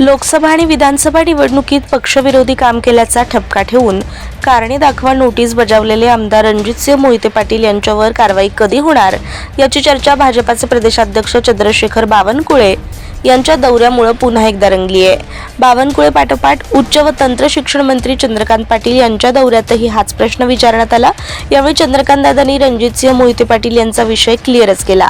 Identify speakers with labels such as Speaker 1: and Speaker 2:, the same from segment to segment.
Speaker 1: लोकसभा आणि विधानसभा निवडणुकीत पक्षविरोधी काम केल्याचा ठपका ठेवून कारणे दाखवा नोटीस बजावलेले आमदार रणजितसिंह मोहिते पाटील यांच्यावर कारवाई कधी होणार याची चर्चा भाजपाचे प्रदेशाध्यक्ष चंद्रशेखर बावनकुळे यांच्या दौऱ्यामुळे पुन्हा एकदा रंगली आहे बावनकुळे पाठोपाठ उच्च व तंत्र शिक्षण मंत्री चंद्रकांत पाटील यांच्या दौऱ्यातही हाच प्रश्न विचारण्यात आला. यावेळी चंद्रकांत दादांनी रणजितसिंह मोहिते पाटील यांचा विषय क्लिअरच केला.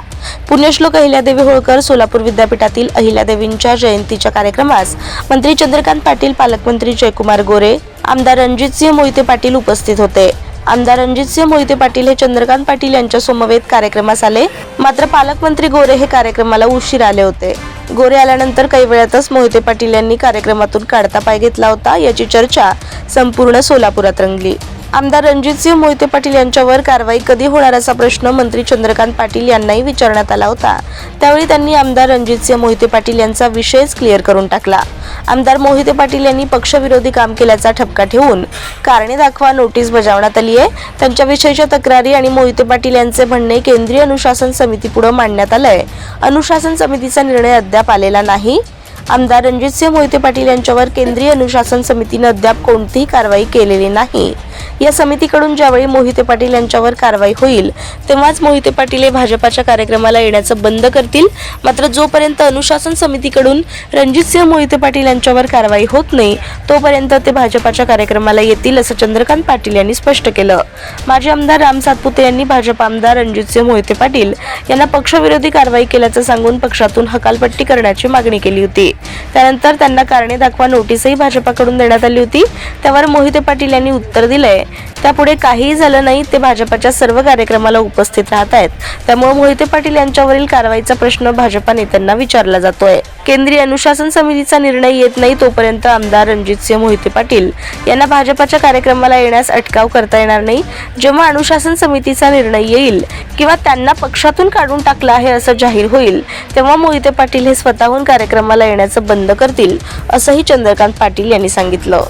Speaker 1: पुण्यश्लोक अहिल्यादेवी होळकर सोलापूर विद्यापीठातील अहिल्यादेवींच्या जयंतीच्या कार्यक्रमास मंत्री चंद्रकांत पाटील पालकमंत्री जयकुमार गोरे आमदार रणजितसिंह मोहिते पाटील उपस्थित होते. आमदार रणजितसिंह मोहिते पाटील हे चंद्रकांत पाटील यांच्या समवेत कार्यक्रमास आले. मात्र पालकमंत्री गोरे हे कार्यक्रमाला उशीर आले होते. गोरे आल्यानंतर काही वेळातच मोहिते पाटील यांनी कार्यक्रमातून काढता पाय घेतला होता. याची चर्चा संपूर्ण सोलापुरात रंगली. आमदार रणजितसिंह मोहिते पाटील यांच्यावर कारवाई कधी होणार असा प्रश्न मंत्री चंद्रकांत पाटील यांनाही विचारण्यात आला होता. त्यावेळी त्यांनी आमदार रणजितसिंह मोहिते पाटील यांचा विषयच क्लिअर करून टाकला. आमदार मोहिते पाटील यांनी पक्षविरोधी काम केल्याचा ठपका ठेवून कारणे दाखवा नोटीस बजावण्यात आली आहे. त्यांच्याविषयीच्या तक्रारी आणि मोहिते पाटील यांचे म्हणणे केंद्रीय अनुशासन समितीपुढे मांडण्यात आलंय. अनुशासन समितीचा निर्णय अद्याप आलेला नाही. आमदार रणजितसिंह मोहिते पाटील यांच्यावर केंद्रीय अनुशासन समितीनं अद्याप कोणतीही कारवाई केलेली नाही. या समितीकडून ज्यावेळी मोहिते पाटील यांच्यावर कारवाई होईल तेव्हाच मोहिते पाटील हे भाजपाच्या कार्यक्रमाला येण्याचं बंद करतील. मात्र जोपर्यंत अनुशासन समितीकडून रणजितसिंह मोहिते पाटील यांच्यावर कारवाई होत नाही तोपर्यंत ते भाजपाच्या कार्यक्रमाला येतील असं चंद्रकांत पाटील यांनी स्पष्ट केलं. माजी आमदार राम सातपुते यांनी भाजप आमदार रणजितसिंह मोहिते पाटील यांना पक्षविरोधी कारवाई केल्याचं सांगून पक्षातून हकालपट्टी करण्याची मागणी केली होती. त्यानंतर त्यांना कारणे दाखवा नोटीसही भाजपाकडून देण्यात आली होती. त्यावर मोहिते पाटील यांनी उत्तर दिलंय. त्यापुढे काहीही झालं नाही ते भाजपाच्या सर्व कार्यक्रमाला उपस्थित राहत आहेत. त्यामुळे मोहिते पाटील यांच्यावरील कारवाईचा प्रश्न भाजपा नेत्यांना विचारला जातोय. केंद्रीय अनुशासन समितीचा निर्णय येत नाही तोपर्यंत आमदार रणजितसिंह मोहिते पाटील यांना भाजपाच्या कार्यक्रमाला येण्यास अटकाव करता येणार नाही. जेव्हा अनुशासन समितीचा निर्णय येईल किंवा त्यांना पक्षातून काढून टाकलं आहे असं जाहीर होईल तेव्हा मोहिते पाटील हे स्वतःहून कार्यक्रमाला येण्याचं बंद करतील असंही चंद्रकांत पाटील यांनी सांगितलं.